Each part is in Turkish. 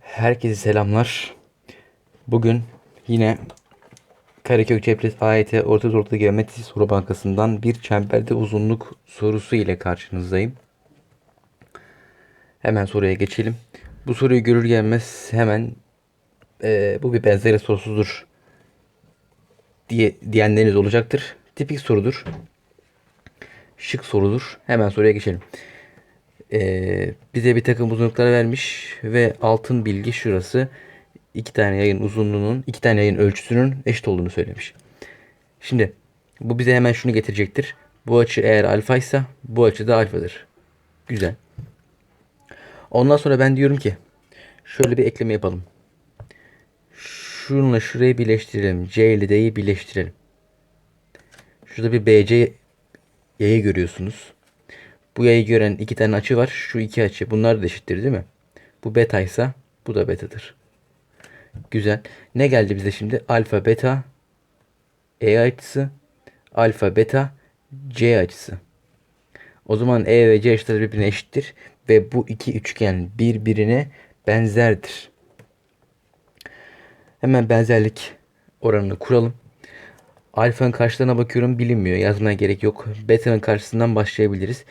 Herkese selamlar. Bugün yine Karakök Cephes AYT Orta Zorlu Geometri Soru Bankası'ndan bir çemberde uzunluk sorusu ile karşınızdayım. Hemen soruya geçelim. Bu soruyu görür gelmez hemen eee, bu bir benzeri sorusuzdur diye diyenleriniz olacaktır. Tipik sorudur. Şık sorudur. Hemen soruya geçelim. Ee, bize bir takım uzunluklar vermiş ve altın bilgi şurası iki tane yayın uzunluğunun iki tane yayın ölçüsünün eşit olduğunu söylemiş. Şimdi bu bize hemen şunu getirecektir. Bu açı eğer alfa ise bu açı da alfadır. Güzel. Ondan sonra ben diyorum ki şöyle bir ekleme yapalım. Şununla şurayı birleştirelim. C ile D'yi birleştirelim. Şurada bir BC yayı görüyorsunuz. Bu yayı gören iki tane açı var. Şu iki açı. Bunlar da eşittir değil mi? Bu beta ise bu da betadır. Güzel. Ne geldi bize şimdi? Alfa beta E açısı. Alfa beta C açısı. O zaman E ve C açıları birbirine eşittir. Ve bu iki üçgen birbirine benzerdir. Hemen benzerlik oranını kuralım. Alfa'nın karşılarına bakıyorum bilinmiyor. Yazmaya gerek yok. Beta'nın karşısından başlayabiliriz.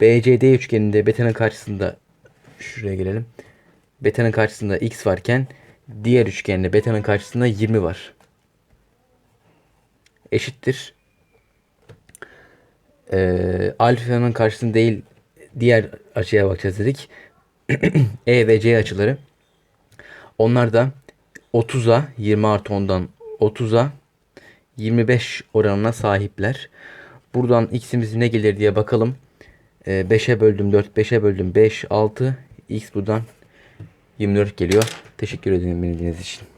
BCD üçgeninde beta'nın karşısında şuraya gelelim. Beta'nın karşısında x varken diğer üçgende beta'nın karşısında 20 var. Eşittir. Ee, alfa'nın karşısında değil diğer açıya bakacağız dedik. e ve c açıları. Onlar da 30'a 20 artı 10'dan 30'a 25 oranına sahipler. Buradan x'imiz ne gelir diye bakalım. Ee, 5'e böldüm 4, 5'e böldüm 5, 6. X buradan 24 geliyor. Teşekkür ederim beni dinlediğiniz için.